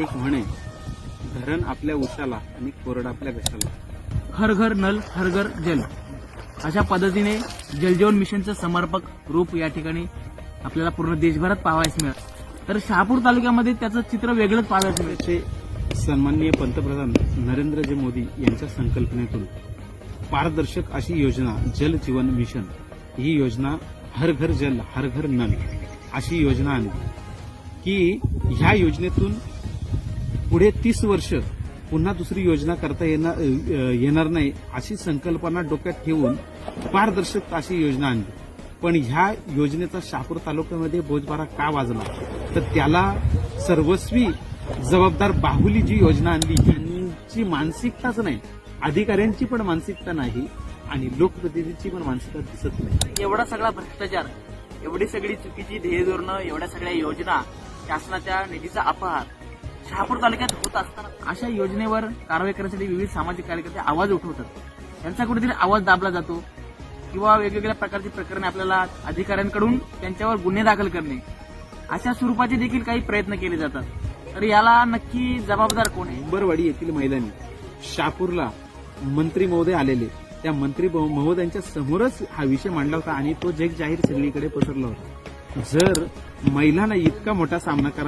एक म्हण आहे धरण आपल्या उशाला आणि कोरड आपल्या घशाला. हर घर नल हर घर जल. अशा पद्धतीने जलजीवन मिशनचं समर्पक रूप या ठिकाणी आपल्याला पूर्ण देशभरात पाहावयास मिळत तर शहापूर तालुक्यामध्ये त्याचं चित्र वेगळंच पाहावयास मिळत त्याचे सन्माननीय पंतप्रधान नरेंद्रजी मोदी यांच्या संकल्पनेतून. पारदर्शक अशी योजना जल जीवन मिशन. ही योजना हर घर जल हर घर नल अशी योजना आणली. की ह्या योजनेतून पुढे तीस वर्ष पुन्हा दुसरी योजना करता येणार येणार नाही अशी संकल्पना डोक्यात ठेवून पारदर्शक अशी योजना आणली. पण ह्या योजनेचा शहापूर तालुक्यामध्ये बोजबारा का वाजला? तर त्याला सर्वस्वी जबाबदार बाहुली जी योजना आणली यांची मानसिकताच नाही अधिकाऱ्यांची पण मानसिकता नाही आणि लोकप्रतिनिधीची पण मानसिकता दिसत नाही. एवढा सगळा भ्रष्टाचार एवढी सगळी चुकीची ध्येय धोरणं एवढ्या सगळ्या योजना शासनाच्या निधीचा अपहार शहापूर तालुक्यात होत असताना अशा योजनेवर कारवाई करण्यासाठी विविध सामाजिक कार्यकर्ते आवाज उठवतात. त्यांचा कुठेतरी आवाज दाबला जातो किंवा वेगवेगळ्या प्रकारची प्रकरणे आपल्याला अधिकाऱ्यांकडून त्यांच्यावर गुन्हे दाखल करणे अशा स्वरूपाचे देखील काही प्रयत्न केले जातात. तर याला नक्की जबाबदार कोण आहे? उंबरवाडी येथील महिलांनी शापूरला मंत्री महोदय आलेले. त्या मंत्री महोदयांच्या समोरच हा विषय मांडला होता आणि तो जग जाहीर सगळीकडे पसरला होता. जर महिलांना इतका मोठा सामना करा